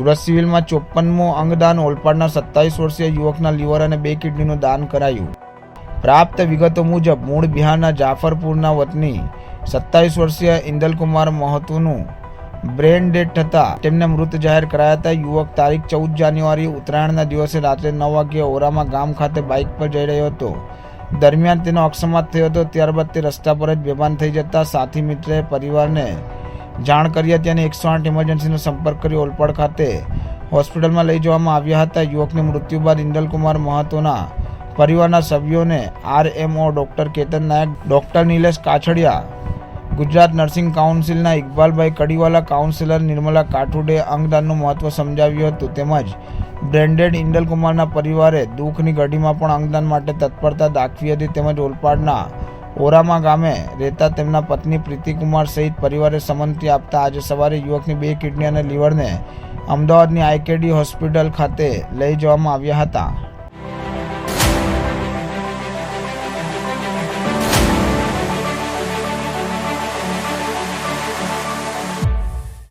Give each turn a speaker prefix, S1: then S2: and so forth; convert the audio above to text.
S1: સુરત સિવિલમાં ચોપનમો અંગદાન ઓલપાડના સત્તાવીસ વર્ષીય યુવકના લીવર અને બે કિડનીનું દાન કરાયું. પ્રાપ્ત વિગતો મુજબ, મૂળ બિહારના જાફરપુરના વતની સત્તાવીસ વર્ષીય ઇન્દલકુમાર મહતોનું બ્રેન ડેડ થતાં તેમને મૃત જાહેર કરાયા હતા યુવક તારીખ ચૌદ જાન્યુઆરી ઉત્તરાયણના દિવસે રાત્રે નવ વાગ્યે ઓરામા ગામ ખાતે બાઇક પર જઈ રહ્યો હતો. દરમિયાન તેનો અકસ્માત થયો હતો, ત્યારબાદ તે રસ્તા પર જ બેભાન થઈ જતા સાથી મિત્રે પરિવારને જાણ કરી હતી અને એકસો આઠ ઇમરજન્સીનો સંપર્ક કરી ઓલપાડ ખાતે. હોસ્પિટલમાં લઈ જવામાં આવ્યા હતા. યુવકની મૃત્યુ બાદ ઇન્દલકુમાર મહતોના પરિવારના સભ્યોને RMO doctor Ketan Nayak, doctor Nilesh Kachhadiya, Gujarat nursing કાઉન્સિલના Iqbalbhai Kadiwala, councillor Nirmala Kathude અંગદાનનું મહત્વ સમજાવ્યું હતું. તેમજ બ્રેન્ડેડ ઇન્દલકુમારના પરિવારે દુઃખની ઘડીમાં પણ અંગદાન માટે તત્પરતા દાખવી હતી. તેમજ ઓલપાડના ઓરામા ગામે રહેતા તેમના પત્ની પ્રીતિકુમાર સહિત પરિવારે સંમતિ આપતા આજે સવારે યુવકની બે કિડની અને લીવરને અમદાવાદની આઈકેડી હોસ્પિટલ ખાતે લઈ જવામાં આવ્યા હતા.